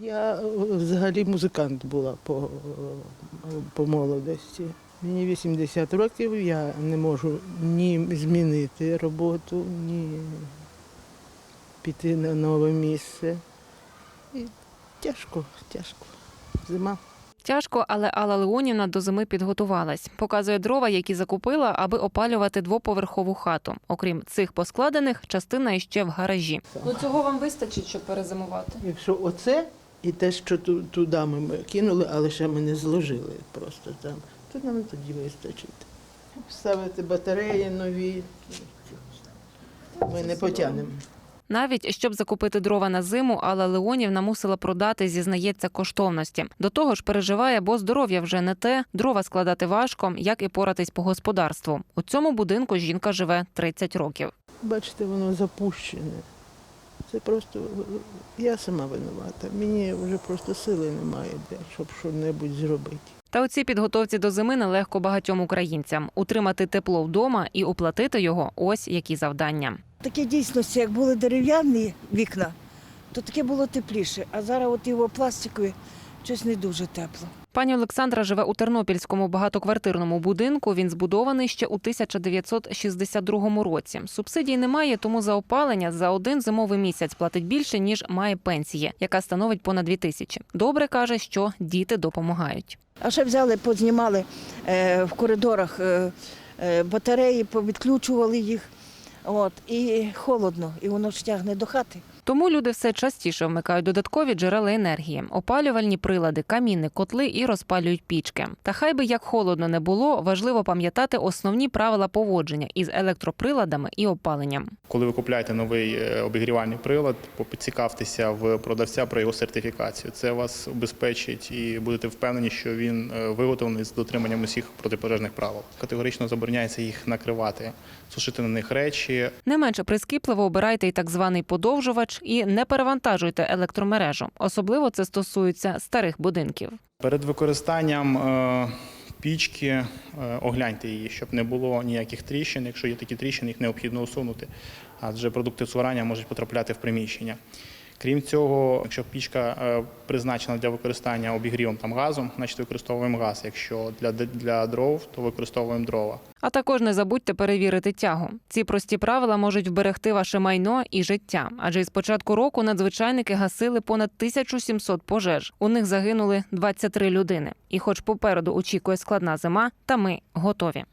Я е, взагалі музикант була по, по молодості. Мені 80 років, я не можу ні змінити роботу, ні піти на нове місце. І тяжко, тяжко. Зима. Тяжко, але Алла Леонівна до зими підготувалась. Показує дрова, які закупила, аби опалювати двоповерхову хату. Окрім цих поскладених, частина іще в гаражі. Ну цього вам вистачить, щоб перезимувати. Якщо оце і те, що ту- туди ми кинули, але ще ми не зложили просто там, то нам тоді вистачить. Ставити батареї нові. Ми не потягнемо. Навіть щоб закупити дрова на зиму, Алла Леонівна мусила продати, зізнається, коштовності. До того ж, переживає, бо здоров'я вже не те, дрова складати важко, як і поратись по господарству. У цьому будинку жінка живе 30 років. Бачите, воно запущене. Це просто я сама винувата. Мені вже просто сили немає, де, щоб щось зробити. Та у цій підготовці до зими нелегко багатьом українцям утримати тепло вдома і оплатити його. Ось які завдання. Таке дійсності, як були дерев'яні вікна, то таке було тепліше. А зараз от його пластикові щось не дуже тепло. Пані Олександра живе у Тернопільському багатоквартирному будинку. Він збудований ще у 1962 році. Субсидій немає, тому за опалення за один зимовий місяць платить більше ніж має пенсії, яка становить понад 2 тисячі. Добре каже, що діти допомагають. А ще взяли, познімали е, в коридорах е, е, батареї, повідключували їх. От, і холодно, і воно ж тягне до хати. Тому люди все частіше вмикають додаткові джерела енергії, опалювальні прилади, каміни, котли і розпалюють пічки. Та хай би як холодно не було, важливо пам'ятати основні правила поводження із електроприладами і опаленням. Коли ви купляєте новий е, обігрівальний прилад, поцікавтеся в продавця про його сертифікацію. Це вас убезпечить і будете впевнені, що він е, виготовлений з дотриманням усіх протипожежних правил. Категорично забороняється їх накривати, сушити на них речі, Не менше прискіпливо обирайте і так званий подовжувач і не перевантажуйте електромережу. Особливо це стосується старих будинків. Перед використанням е, пічки е, огляньте її, щоб не було ніяких тріщин. Якщо є такі тріщини, їх необхідно усунути, адже продукти цурання можуть потрапляти в приміщення. Крім цього, якщо пічка е, призначена для використання обігрівом там газом, значить використовуємо газ. Якщо для, для дров, то використовуємо дрова. А також не забудьте перевірити тягу. Ці прості правила можуть вберегти ваше майно і життя. Адже із початку року надзвичайники гасили понад 1700 пожеж. У них загинули 23 людини. І, хоч попереду очікує складна зима, та ми готові.